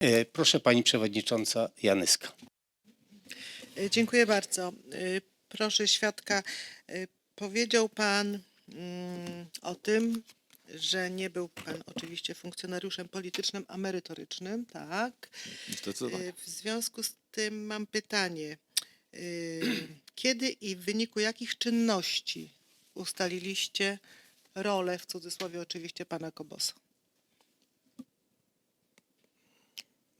E, Proszę pani przewodnicząca Janyska. E, Dziękuję bardzo. E, Proszę świadka, powiedział pan mm, o tym, że nie był pan oczywiście funkcjonariuszem politycznym, a merytorycznym, tak? Zdecydowanie. W związku z tym mam pytanie. Kiedy i w wyniku jakich czynności ustaliliście rolę, w cudzysłowie oczywiście, pana Kobosa?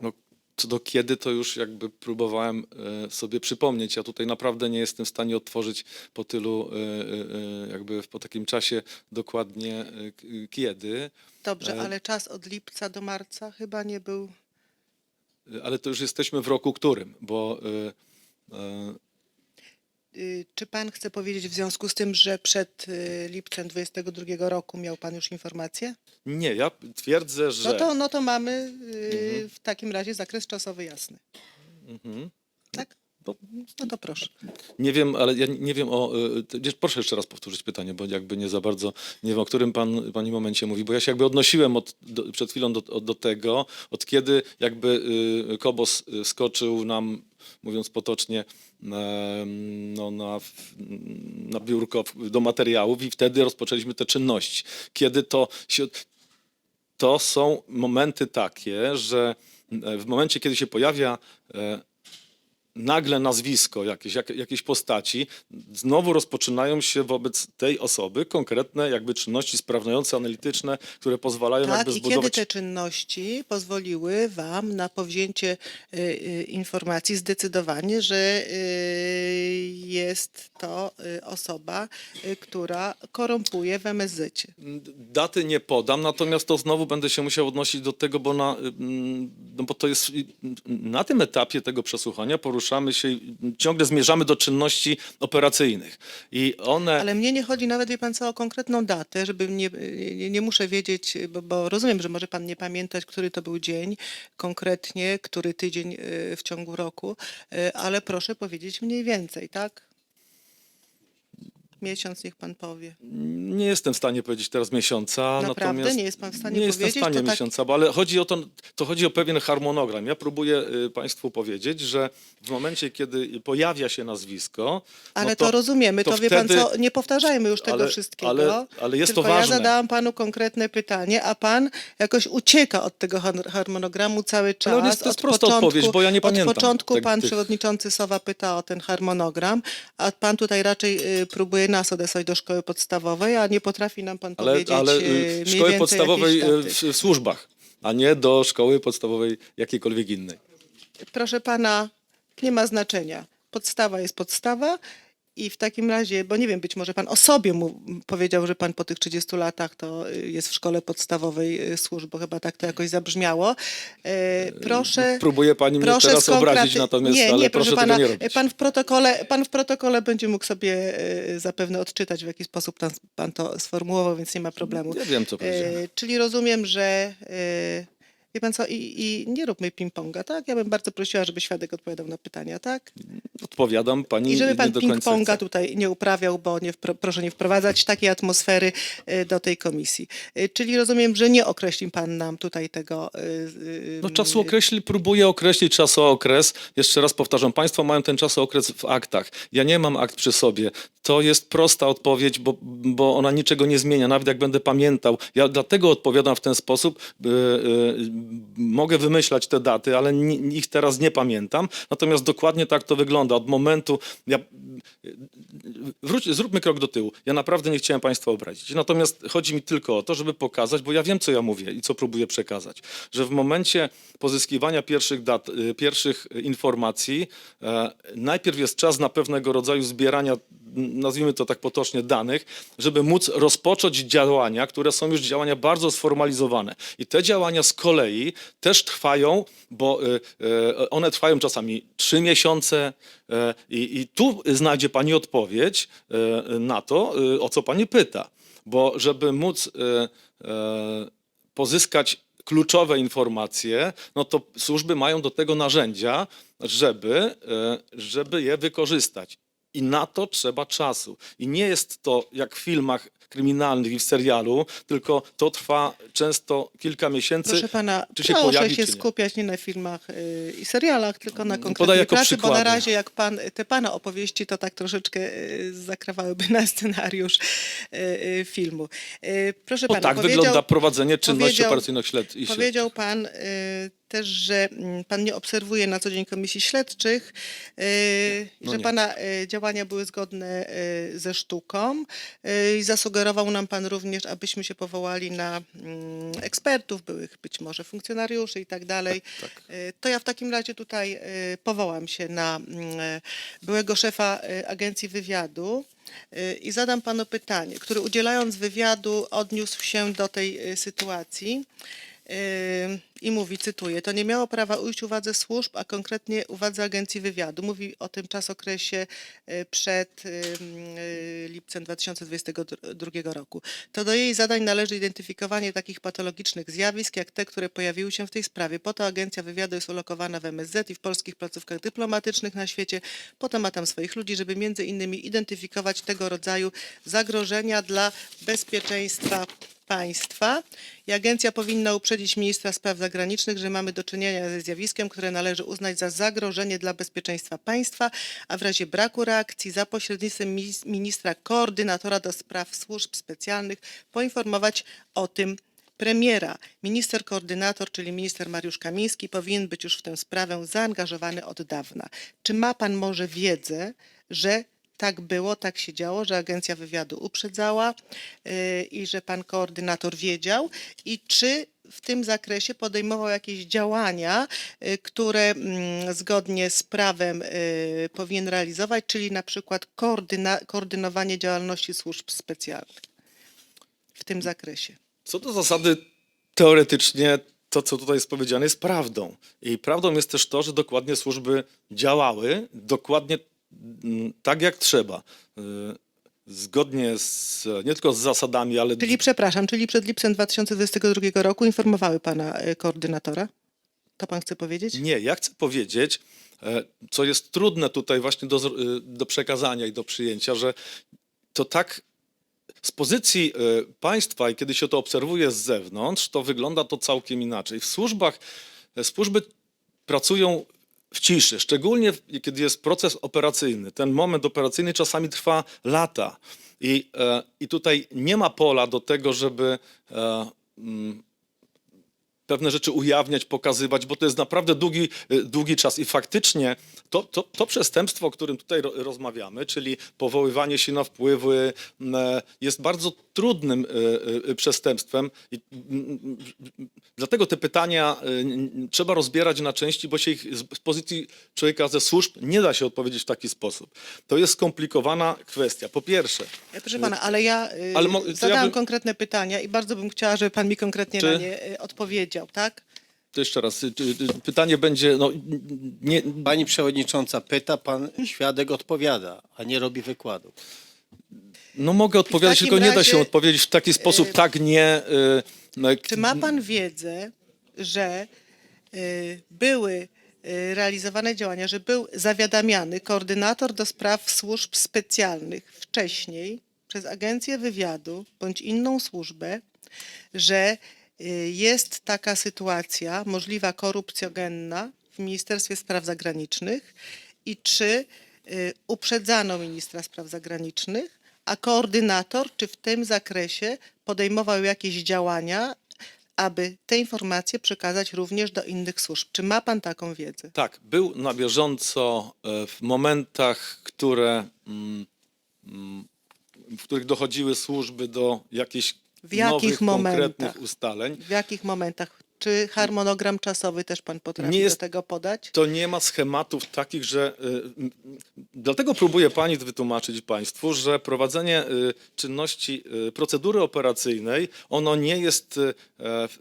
No, co do kiedy, to już jakby próbowałem e, sobie przypomnieć. Ja tutaj naprawdę nie jestem w stanie otworzyć po tylu, e, e, jakby po takim czasie dokładnie kiedy. Dobrze, ale czas od lipca do marca chyba nie był Ale to już jesteśmy w roku którym, bo Czy pan chce powiedzieć w związku z tym, że przed y, lipcem 22 roku miał pan już informację? nie, ja twierdzę, że... No to, no to mamy y, w takim razie zakres czasowy jasny. Mhm. No to proszę. Nie wiem, ale ja nie wiem o. y, Proszę jeszcze raz powtórzyć pytanie, bo jakby nie za bardzo nie wiem, o którym pan pani momencie mówi, bo ja się jakby odnosiłem od, do, przed chwilą do, do tego, od kiedy jakby y, Kobos y, skoczył nam, mówiąc potocznie, no, na, na biurko do materiałów i wtedy rozpoczęliśmy te czynności. Kiedy to się. To są momenty takie, że e, w momencie, kiedy się pojawia e, nagle nazwisko jakieś, jak, jakiejś postaci, znowu rozpoczynają się wobec tej osoby konkretne jakby czynności sprawdzające, analityczne, które pozwalają Tak, jakby i kiedy zbudować... te czynności pozwoliły wam na powzięcie y, y, informacji, zdecydowanie, że y, jest to y, osoba, y, która korumpuje w MSZ. Daty nie podam, natomiast to znowu będę się musiał odnosić do tego, bo, na, mm, no bo to jest na tym etapie tego przesłuchania poruszamy się, i ciągle zmierzamy do czynności operacyjnych. I one... Ale mnie nie chodzi nawet, wie pan co, o konkretną datę, żeby nie, nie, nie muszę wiedzieć, bo, bo rozumiem, że może pan nie pamiętać, który to był dzień konkretnie, który tydzień y, w ciągu roku, y, ale proszę powiedzieć mniej więcej, tak? Miesiąc niech pan powie. Nie jestem w stanie powiedzieć teraz miesiąca. Naprawdę? Natomiast Nie jest pan w stanie nie jestem w powiedzieć? stanie To tak- miesiąca, bo ale chodzi o to, to chodzi o pewien harmonogram. Ja próbuję y, Państwu powiedzieć, że w momencie, kiedy pojawia się nazwisko. Ale no to, rozumiemy, to, wie pan co, nie powtarzajmy już tego ale- wszystkiego. ale- ale jest to tylko ważne. ja zadałam panu konkretne pytanie, a pan jakoś ucieka od tego har- harmonogramu cały czas. on jest- to jest od prosta początku, odpowiedź, bo ja nie pamiętam Od początku tych- pan tych- przewodniczący Sowa pyta o ten harmonogram, a pan tutaj raczej y, próbuje nas odesłać do szkoły podstawowej, a nie potrafi nam pan Ale, powiedzieć ale y, y, mniej więcej podstawowej jakiejś y, daty. w, w służbach, a nie do szkoły podstawowej jakiejkolwiek innej. Proszę pana, nie ma znaczenia. Podstawa jest podstawa i w takim razie, bo nie wiem, być może pan o sobie mu powiedział, że pan po tych 30 latach to y, jest w szkole podstawowej y, służb, bo chyba tak to jakoś zabrzmiało. E, Proszę. Próbuje pani mnie proszę teraz obrazić, skonkraty- natomiast nie, ale nie, proszę proszę tego pana, nie robić. Pan w, protokole, pan w protokole będzie mógł sobie e, zapewne odczytać, w jaki sposób pan, pan to sformułował, więc nie ma problemu. Ja wiem, co powiedziałem. E, czyli rozumiem, że e, wie pan co, i, i nie róbmy ping-ponga, tak? Ja bym bardzo prosiła, żeby świadek odpowiadał na pytania, tak? Odpowiadam pani I żeby nie pan do końca ping-ponga tutaj nie uprawiał, bo nie wpro, proszę nie wprowadzać takiej atmosfery e, do tej komisji. E, Czyli rozumiem, że nie określi pan nam tutaj tego. e, No czasu określi, próbuję określić czasookres. Jeszcze raz powtarzam, Państwo mają ten czasookres w aktach. Ja nie mam akt przy sobie. To jest prosta odpowiedź, bo, bo ona niczego nie zmienia, nawet jak będę pamiętał. Ja dlatego odpowiadam w ten sposób. y, y, mogę wymyślać te daty, ale ich teraz nie pamiętam. Natomiast dokładnie tak to wygląda. Od momentu... Ja, wróć, zróbmy krok do tyłu. Ja naprawdę nie chciałem Państwa obrazić. Natomiast chodzi mi tylko o to, żeby pokazać, bo ja wiem, co ja mówię i co próbuję przekazać, że w momencie pozyskiwania pierwszych dat, y, pierwszych informacji, e, najpierw jest czas na pewnego rodzaju zbierania, nazwijmy to tak potocznie, danych, żeby móc rozpocząć działania, które są już działania bardzo sformalizowane. I te działania z kolei też trwają, bo y, y, one trwają czasami trzy miesiące e, i, i tu znajdzie Pani odpowiedź na to, y, o co Pani pyta. Bo żeby móc y, pozyskać kluczowe informacje, no to służby mają do tego narzędzia, żeby, żeby je wykorzystać. I na to trzeba czasu. I nie jest to jak w filmach kryminalnych i w serialu, tylko to trwa często kilka miesięcy. Proszę pana, czy się proszę pojawi, się czy nie. skupiać nie na filmach y, i serialach, tylko na Podaj konkretnej jako pracy, bo na przykłady. razie jak pan, te pana opowieści to tak troszeczkę y, zakrawałyby na scenariusz y, y, filmu. Proszę Bo pana, tak powiedział, wygląda prowadzenie czynności powiedział- operacyjnych śled i śledczych. Powiedział pan y, też, że mm, pan nie obserwuje na co dzień komisji śledczych, y, No że nie. pana y, działania były zgodne y, ze sztuką i zasugerował nam pan również, abyśmy się powołali na mm, ekspertów, byłych być może funkcjonariuszy i tak dalej. tak. Y, To ja w takim razie tutaj powołam się na mm, byłego szefa Agencji Wywiadu i zadam panu pytanie, który udzielając wywiadu odniósł się do tej sytuacji. Y, I mówi, cytuję, to nie miało prawa ujść uwadze służb, a konkretnie uwadze Agencji Wywiadu. Mówi o tym czasokresie y, przed y, lipcem 2022 roku. To do jej zadań należy identyfikowanie takich patologicznych zjawisk, jak te, które pojawiły się w tej sprawie. Po to Agencja Wywiadu jest ulokowana w MSZ i w polskich placówkach dyplomatycznych na świecie. Po to ma tam swoich ludzi, żeby między innymi identyfikować tego rodzaju zagrożenia dla bezpieczeństwa państwa i agencja powinna uprzedzić ministra spraw zagranicznych, że mamy do czynienia ze zjawiskiem, które należy uznać za zagrożenie dla bezpieczeństwa państwa, a w razie braku reakcji za pośrednictwem ministra koordynatora do spraw służb specjalnych poinformować o tym premiera. Minister koordynator, czyli minister Mariusz Kamiński, powinien być już w tę sprawę zaangażowany od dawna. Czy ma pan może wiedzę, że tak było, tak się działo, że agencja wywiadu uprzedzała yy, i że pan koordynator wiedział i czy w tym zakresie podejmował jakieś działania, yy, które mm, zgodnie z prawem yy, powinien realizować, czyli na przykład koordynowanie działalności służb specjalnych w tym zakresie. Co do zasady, teoretycznie to, co tutaj jest powiedziane, jest prawdą. I prawdą jest też to, że dokładnie służby działały, dokładnie tak jak trzeba. Y, Zgodnie z, nie tylko z zasadami, ale Czyli przepraszam, czyli przed lipcem 2022 roku informowały pana y, koordynatora? To pan chce powiedzieć? Nie, ja chcę powiedzieć, e, co jest trudne tutaj właśnie do, y, do przekazania i do przyjęcia, że to tak z pozycji e, państwa i kiedy się to obserwuje z zewnątrz, to wygląda to całkiem inaczej. W służbach, e, służby pracują w ciszy, szczególnie kiedy jest proces operacyjny. Ten moment operacyjny czasami trwa lata i, e, i tutaj nie ma pola do tego, żeby e, mm, pewne rzeczy ujawniać, pokazywać, bo to jest naprawdę długi, y, długi czas. I faktycznie to, to, to przestępstwo, o którym tutaj ro, rozmawiamy, czyli powoływanie się na wpływy, e, jest bardzo trudnym y, y, przestępstwem. I, dlatego te pytania trzeba rozbierać na części, bo się ich z, pozycji człowieka ze służb nie da się odpowiedzieć w taki sposób. To jest skomplikowana kwestia. Po pierwsze, E, Proszę pana, ale ja Ale ja zadałam bym- konkretne pytania i bardzo bym chciała, żeby pan mi konkretnie Czy- na nie y, odpowiedział, tak? to jeszcze raz, y, y, y, pytanie będzie, no, nie, Pani przewodnicząca pyta, pan świadek odpowiada, a nie robi wykładu. No mogę odpowiadać, tylko nie da razie, się odpowiedzieć w taki sposób, tak nie. y, no, Czy ma pan wiedzę, że y, były realizowane działania, że był zawiadamiany koordynator do spraw służb specjalnych wcześniej przez agencję wywiadu bądź inną służbę, że jest taka sytuacja możliwa korupcjogenna w Ministerstwie Spraw Zagranicznych i czy y, uprzedzano ministra spraw zagranicznych, a koordynator czy w tym zakresie podejmował jakieś działania, aby te informacje przekazać również do innych służb. Czy ma pan taką wiedzę? Tak, był na bieżąco e, w momentach, które, mm, mm, w których dochodziły służby do jakichś W jakich nowych, momentach? konkretnych ustaleń. W jakich momentach? Czy harmonogram czasowy też pan potrafi Nie jest- do tego podać? To nie ma schematów takich, że. y, Dlatego próbuję pani wytłumaczyć państwu, że prowadzenie y, czynności, y, procedury operacyjnej, ono nie jest. y, e, w-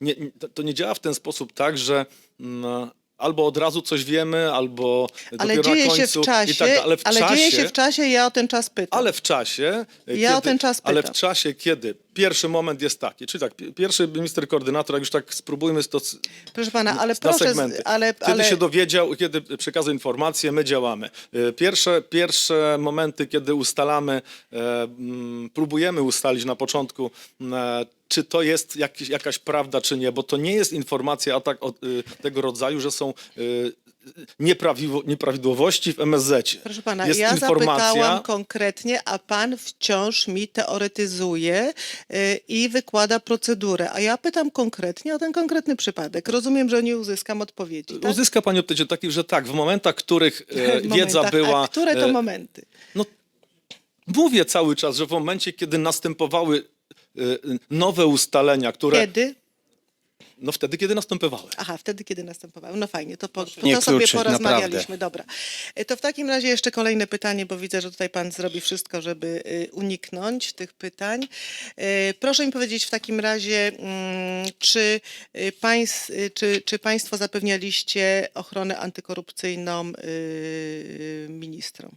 Nie, nie- to- to nie działa w ten sposób tak, że. mm, Albo od razu coś wiemy, albo Ale dopiero dzieje na się końcu w czasie, i tak dalej. Ale w ale czasie, dzieje się w czasie, ja o ten czas pytam. ale w czasie, Ja o ten czas ale w pytam. czasie, kiedy pierwszy moment jest taki, czyli tak, pi- pierwszy minister koordynator, jak już tak spróbujmy to Proszę pana, ale na proszę, segmenty. ale, Kiedy ale się dowiedział, kiedy przekazał informację, my działamy. Y, Pierwsze, pierwsze momenty, kiedy ustalamy, e, mm, próbujemy ustalić na początku, e, czy to jest jakiś, jakaś prawda, czy nie, bo to nie jest informacja tak, od, y, tego rodzaju, że są y, nieprawiwo, nieprawidłowości w MSZ. Proszę pana, jest ja informacja, zapytałam konkretnie, a pan wciąż mi teoretyzuje y, i wykłada procedurę. A ja pytam konkretnie o ten konkretny przypadek. Rozumiem, że nie uzyskam odpowiedzi. Tak? Uzyska pani odpowiedź taki, że tak, w momentach, w których e, W wiedza momentach. była... A które to e, momenty? No, mówię cały czas, że w momencie, kiedy następowały e, nowe ustalenia, które... Kiedy? No wtedy, kiedy następowały. Aha, wtedy, kiedy następowały. No fajnie, to, po, nie to sobie kluczyć, porozmawialiśmy. naprawdę. Dobra. E, To w takim razie jeszcze kolejne pytanie, bo widzę, że tutaj pan zrobi wszystko, żeby y, uniknąć tych pytań. E, Proszę mi powiedzieć w takim razie, mm, czy, y, państw, y, czy, czy państwo zapewnialiście ochronę antykorupcyjną ministrom?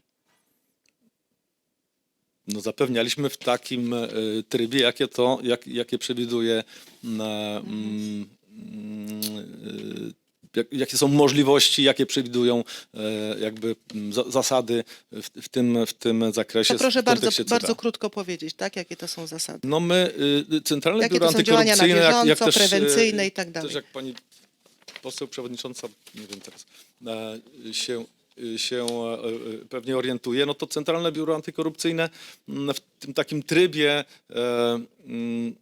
No, zapewnialiśmy w takim e, trybie, jakie to, jak, jakie przewiduje mm, jak, jakie są możliwości, jakie przewidują e, jakby za, zasady w, tym, w tym zakresie. To proszę bardzo, bardzo krótko powiedzieć, tak? Jakie to są zasady? No my, y, Centralne Jakie Biuro to są działania na Antykorupcyjne, jak, jak też, y, prewencyjne i tak dalej? Też jak pani poseł przewodnicząca, nie wiem teraz, e, się, y, się e, e, pewnie orientuje, no to Centralne Biuro Antykorupcyjne mm, w tym takim trybie e, mm,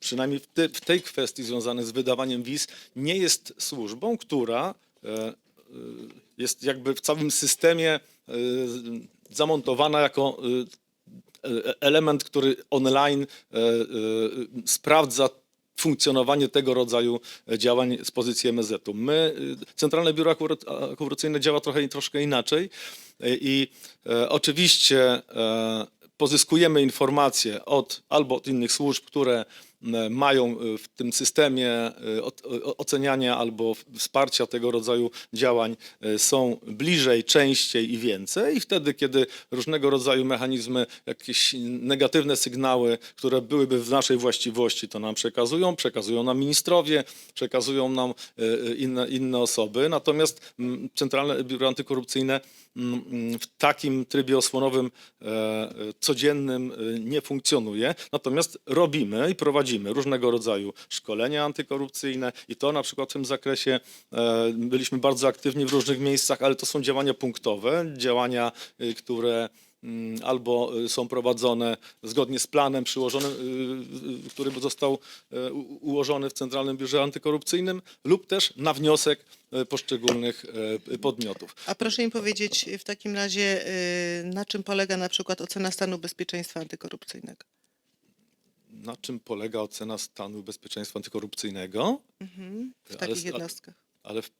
przynajmniej w, w tej kwestii związanej z wydawaniem wiz, nie jest służbą, która e, jest jakby w całym systemie e, zamontowana jako element, który online sprawdza funkcjonowanie tego rodzaju działań z pozycji MSZ-u. My, y, Centralne Biuro Antykorupcyjne działa trochę troszkę inaczej e, i e, oczywiście e, pozyskujemy informacje od albo od innych służb, które mają y, w tym systemie o- oceniania albo wsparcia tego rodzaju działań są bliżej, częściej i więcej. I wtedy, kiedy różnego rodzaju mechanizmy, jakieś negatywne sygnały, które byłyby w naszej właściwości, to nam przekazują, przekazują nam ministrowie, przekazują nam inne, inne osoby. Natomiast Centralne Biuro Antykorupcyjne w takim trybie osłonowym e, e, codziennym e, nie funkcjonuje. Natomiast robimy i prowadzimy różnego rodzaju szkolenia antykorupcyjne i to na przykład w tym zakresie e, byliśmy bardzo aktywni w różnych miejscach, ale to są działania punktowe, działania, y, które mm, albo y, są prowadzone zgodnie z planem przyłożonym, y, który został e, ułożony w Centralnym Biurze Antykorupcyjnym lub też na wniosek e, poszczególnych podmiotów. A proszę mi powiedzieć w takim razie, na czym polega na przykład ocena stanu bezpieczeństwa antykorupcyjnego? Na czym polega ocena stanu bezpieczeństwa antykorupcyjnego? Mhm, w Ale takich jednostkach, Ale w,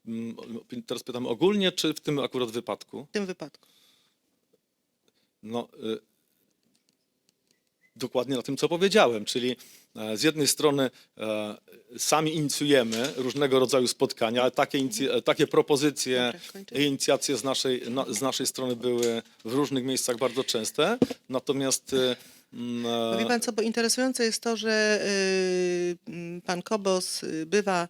teraz pytam ogólnie, czy w tym akurat wypadku? w tym wypadku. No, y, dokładnie na tym, co powiedziałem, czyli e, z jednej strony e, sami inicjujemy różnego rodzaju spotkania, ale takie, inicy- e, takie propozycje i inicjacje z naszej, na, z naszej strony były w różnych miejscach bardzo częste, natomiast y, e, No wie pan co, bo interesujące jest to, że y, pan Kobos y, bywa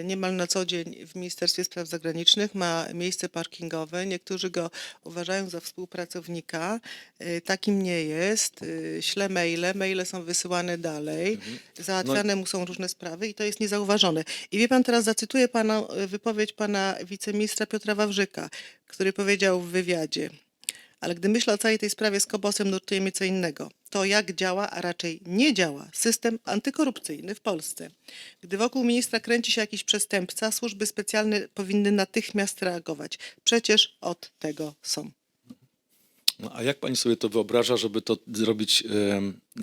y, niemal na co dzień w Ministerstwie Spraw Zagranicznych, ma miejsce parkingowe. Niektórzy go uważają za współpracownika. Y, Takim nie jest. Y, Śle maile, maile są wysyłane dalej. Załatwiane mu są różne sprawy i to jest niezauważone. I wie pan, teraz zacytuję pana, wypowiedź pana wiceministra Piotra Wawrzyka, który powiedział w wywiadzie. Ale gdy myślę o całej tej sprawie z Kobosem, nurtuje mnie co innego. To jak działa, a raczej nie działa system antykorupcyjny w Polsce. Gdy wokół ministra kręci się jakiś przestępca, służby specjalne powinny natychmiast reagować. Przecież od tego są. No, a jak pani sobie to wyobraża, żeby to zrobić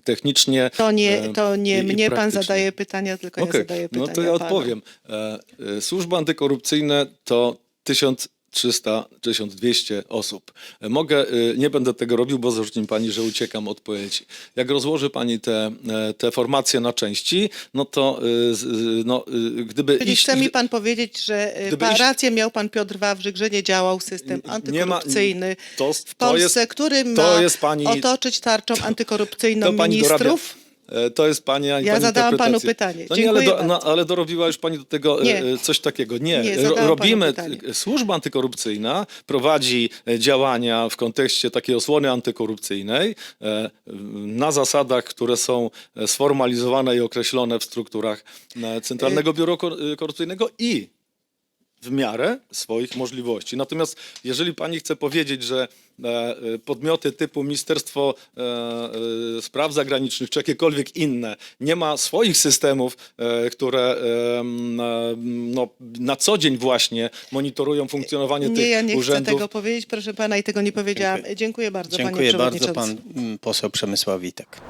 technicznie? To nie, to nie i mnie pan zadaje pytania, tylko ja Okej, zadaję pytania No to ja panu. odpowiem. E, e, Służby antykorupcyjne to 1300, 1200 osób. E, Mogę, e, nie będę tego robił, bo zarzuci mi pani, że uciekam od odpowiedzi. Jak rozłoży pani te, e, te formacje na części, no to e, z- e, no, e, gdyby Czyli iść... chce mi pan powiedzieć, że y, pa, iść- rację miał pan Piotr Wawrzyk, że nie działał system Nie ma- antykorupcyjny to- w to jest- Polsce, który ma to otoczyć tarczą antykorupcyjną to pani dorabia- ministrów? E, to jest pani, ani Ja pani zadałam panu interpretacja. pytanie. No nie, ale, Dziękuję do, no, bardzo. ale dorobiła już pani do tego e, Nie. e, coś takiego. Nie, Nie, Ro- zadałam panu robimy, pytanie. służba antykorupcyjna prowadzi e, działania w kontekście takiej osłony antykorupcyjnej e, na zasadach, które są e, sformalizowane i określone w strukturach e, Centralnego Biura Kor- Korupcyjnego i w miarę swoich możliwości. Natomiast jeżeli pani chce powiedzieć, że e, e, podmioty typu Ministerstwo e, Spraw Zagranicznych czy jakiekolwiek inne nie ma swoich systemów, które no, na co dzień właśnie monitorują funkcjonowanie Nie, tych ja nie urzędów. chcę tego powiedzieć, proszę pana, i tego nie powiedziałam. Dziękuję. Dziękuję bardzo, Dziękuję panie bardzo, przewodniczący. pan poseł Przemysław Witek.